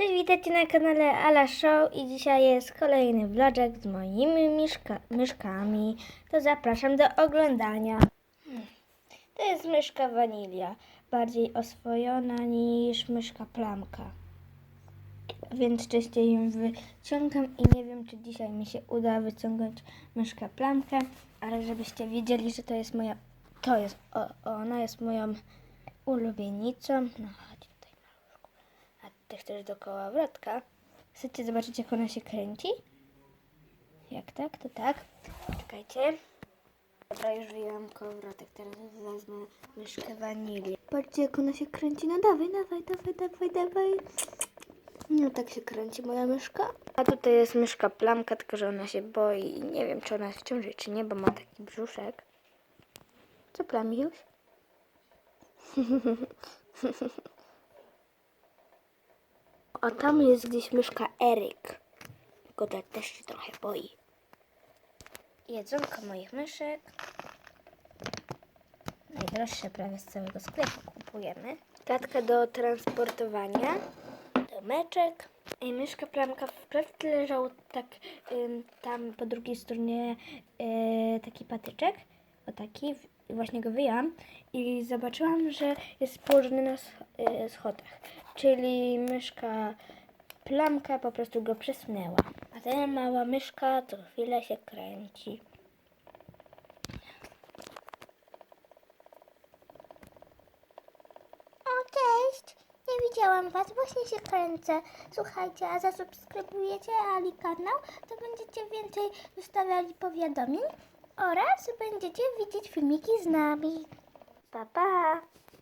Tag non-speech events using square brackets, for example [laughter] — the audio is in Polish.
Cześć, witajcie na kanale Ala Show i dzisiaj jest kolejny vloczek z moimi miszka- myszkami. To zapraszam do oglądania. To jest myszka wanilia, bardziej oswojona niż myszka plamka. Więc częściej ją wyciągam i nie wiem, czy dzisiaj mi się uda wyciągnąć myszkę plamkę, ale żebyście wiedzieli, że to jest moja, to jest, o, ona jest moją ulubienicą. No chodź. Ty chcesz dookoła wrotka? Chcecie zobaczyć, jak ona się kręci? Jak tak, to tak. Czekajcie. Dobra, już wyjęłam kołowrotek. Teraz wezmę myszkę wanilii. Patrzcie, jak ona się kręci. No dawaj, dawaj, dawaj, dawaj, dawaj. No tak się kręci moja myszka. A tutaj jest myszka plamka, tylko że ona się boi. Nie wiem, czy ona jest w ciąży, czy nie, bo ma taki brzuszek. Co plami już? [laughs] A tam jest gdzieś myszka Eryk. Ta też się trochę boi. Jedzonko moich myszek. Najdroższe prawie z całego sklepu kupujemy. Klatka do transportowania. Domeczek. I myszka plamka w klatce leżał tak ym, tam po drugiej stronie y, taki patyczek. O taki. I Właśnie go wyjęłam i zobaczyłam, że jest położony na y, schodach. Czyli myszka plamka po prostu go przesunęła. A ta mała myszka co chwilę się kręci. O, cześć! Nie widziałam was, właśnie się kręcę. Słuchajcie, a zasubskrybujecie Ali kanał, to będziecie więcej wystawiali powiadomień oraz będziecie widzieć filmiki z nami. Pa, pa!